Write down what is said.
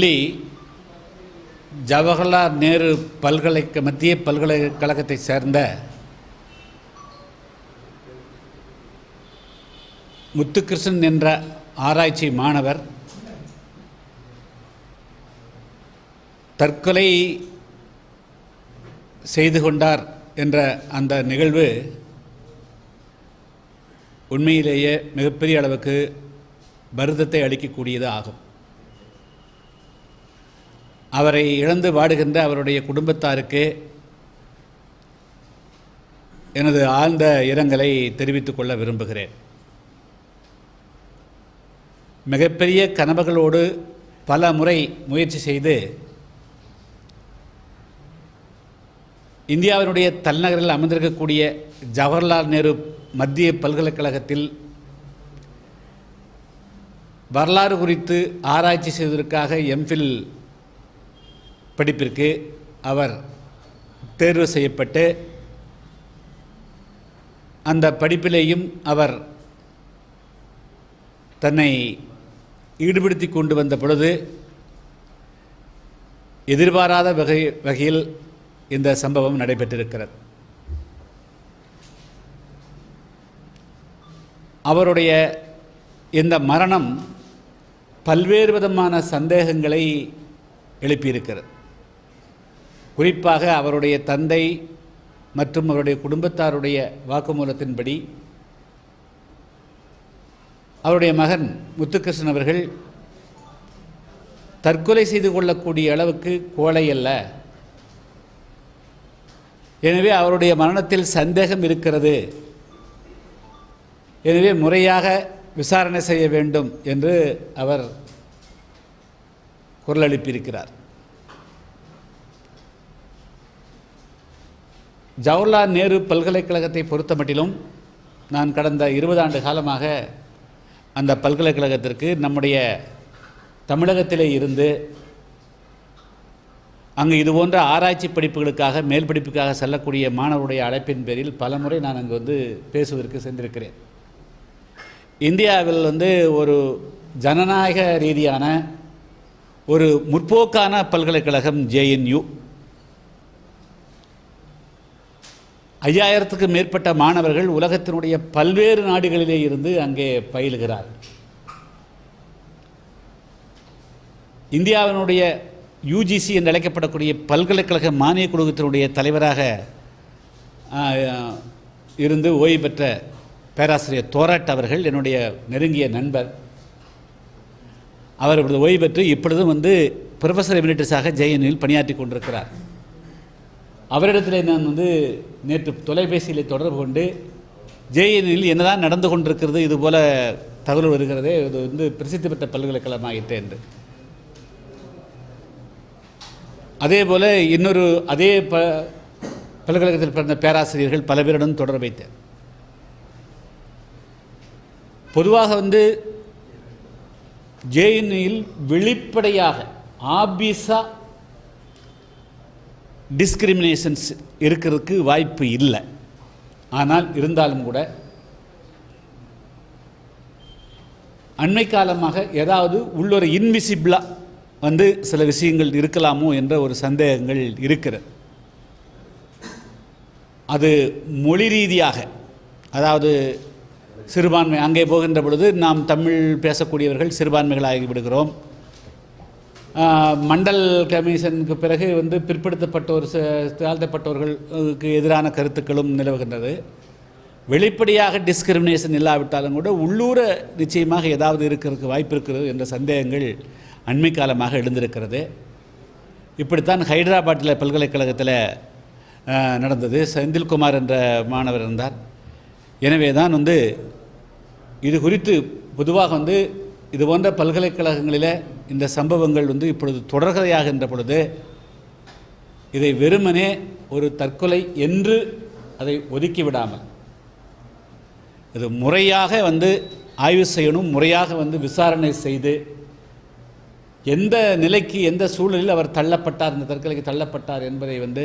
டெல்லி ஜவஹர்லால் நேரு பல்கலை மத்திய பல்கலைக்கழகத்தை சேர்ந்த முத்துகிருஷ்ணன் என்ற ஆராய்ச்சி மாணவர் தற்கொலை செய்து கொண்டார் என்ற அந்த நிகழ்வு உண்மையிலேயே மிகப்பெரிய அளவுக்கு வருத்தத்தை அளிக்கக்கூடியது ஆகும். அவரை இழந்து வாடுகின்ற அவருடைய குடும்பத்தாருக்கு எனது ஆழ்ந்த இரங்கலை தெரிவித்துக் கொள்ள விரும்புகிறேன். மிகப்பெரிய கனவுகளோடு பல முறை முயற்சி செய்து இந்தியாவினுடைய தலைநகரில் அமர்ந்திருக்கக்கூடிய ஜவஹர்லால் நேரு மத்திய பல்கலைக்கழகத்தில் வரலாறு குறித்து ஆராய்ச்சி செய்வதற்காக எம்ஃபில் படிப்பிற்கு அவர் தேர்வு செய்யப்பட்டு அந்த படிப்பிலேயும் அவர் தன்னை ஈடுபடுத்தி கொண்டு வந்த பொழுது எதிர்பாராத வகை வகையில் இந்த சம்பவம் நடைபெற்றிருக்கிறது. அவருடைய இந்த மரணம் பல்வேறு விதமான சந்தேகங்களை எழுப்பியிருக்கிறது. குறிப்பாக அவருடைய தந்தை மற்றும் அவருடைய குடும்பத்தாருடைய வாக்குமூலத்தின்படி அவருடைய மகன் முத்துகிருஷ்ணன் அவர்கள் தற்கொலை செய்து கொள்ளக்கூடிய அளவுக்கு கோழை அல்ல. எனவே அவருடைய மரணத்தில் சந்தேகம் இருக்கிறது. எனவே முறையாக விசாரணை செய்ய வேண்டும் என்று அவர் குரல் எழுப்பியிருக்கிறார் ஜவஹர்லால் நேரு பல்கலைக்கழகத்தை பொறுத்தமட்டிலும் நான் கடந்த இருபது ஆண்டு காலமாக அந்த பல்கலைக்கழகத்திற்கு நம்முடைய தமிழகத்திலே இருந்து அங்கு இது போன்ற ஆராய்ச்சி படிப்புகளுக்காக மேல் படிப்புக்காக செல்லக்கூடிய மாணவருடைய அழைப்பின் பேரில் பல முறை நான் அங்கு வந்து பேசுவதற்கு சென்றிருக்கிறேன். இந்தியாவில் வந்து ஒரு ஜனநாயக ரீதியான ஒரு முற்போக்கான பல்கலைக்கழகம் ஜேஎன்யூ ஐயாயிரத்துக்கு மேற்பட்ட மாணவர்கள் உலகத்தினுடைய பல்வேறு நாடுகளிலே இருந்து அங்கே பயிலுகிறார். இந்தியாவினுடைய யூஜிசி என்று அழைக்கப்படக்கூடிய பல்கலைக்கழக மானிய குழுகத்தினுடைய தலைவராக இருந்து ஓய்வு பெற்ற பேராசிரியர் தோராட் அவர்கள் என்னுடைய நெருங்கிய நண்பர். அவர் இப்பொழுது ஓய்வு பெற்று இப்பொழுதும் வந்து ப்ரொஃபஸர் எமினிட்டஸாக ஜெயனில் பணியாற்றி கொண்டிருக்கிறார். அவரிடத்தில் நான் வந்து நேற்று தொலைபேசியில் தொடர்பு கொண்டு ஜேஎனில் என்னதான் நடந்து கொண்டிருக்கிறது இது போல தகவல் வருகிறதே இது வந்து பிரசித்தி பெற்ற பல்கலைக்கழகமாகிட்டு என்று. அதே போல் இன்னொரு அதே ப பல்கலைக்கழகத்தில் பிறந்த பேராசிரியர்கள் பல பேருடன் தொடர்பு வைத்தேன். பொதுவாக வந்து ஜேஎன்இல் வெளிப்படையாக ஆபீஸா டிஸ்கிரிமினேஷன்ஸ் இருக்கிறதுக்கு வாய்ப்பு இல்லை. ஆனால் இருந்தாலும் கூட அண்மை காலமாக ஏதாவது உள்ளொரு இன்விசிபிளாக வந்து சில விஷயங்கள் இருக்கலாமோ என்ற ஒரு சந்தேகங்கள் இருக்கிறது. அது மொழி ரீதியாக அதாவது சிறுபான்மை அங்கே போகின்ற பொழுது நாம் தமிழ் பேசக்கூடியவர்கள் சிறுபான்மைகளாகி விடுகிறோம். மண்டல் கமிஷனுக்கு பிறகு வந்து பிற்படுத்தப்பட்டோர் ச- தாழ்த்தப்பட்டவர்களுக்கு எதிரான கருத்துக்களும் நிலவுகின்றது. வெளிப்படையாக டிஸ்கிரிமினேஷன் இல்லாவிட்டாலும் கூட உள்ளூர நிச்சயமாக ஏதாவது இருக்கிறதுக்கு வாய்ப்பு இருக்கிறது என்ற சந்தேகங்கள் அண்மை காலமாக எழுந்திருக்கிறது. இப்படித்தான் ஹைதராபாத்தில் பல்கலைக்கழகத்தில் நடந்தது. செந்தில்குமார் என்ற மாணவர் இருந்தார். எனவே தான் வந்து இது குறித்து பொதுவாக வந்து இது போன்ற பல்கலைக்கழகங்களில் இந்த சம்பவங்கள் வந்து இப்பொழுது தொடர்கதையாகின்ற பொழுது இதை வெறுமனே ஒரு தற்கொலை என்று அதை ஒதுக்கி விடாமல் இது முறையாக வந்து ஆய்வு செய்யணும் முறையாக வந்து விசாரணை செய்து எந்த நிலைக்கு எந்த சூழலில் அவர் தள்ளப்பட்டார் இந்த தற்கொலைக்கு தள்ளப்பட்டார் என்பதை வந்து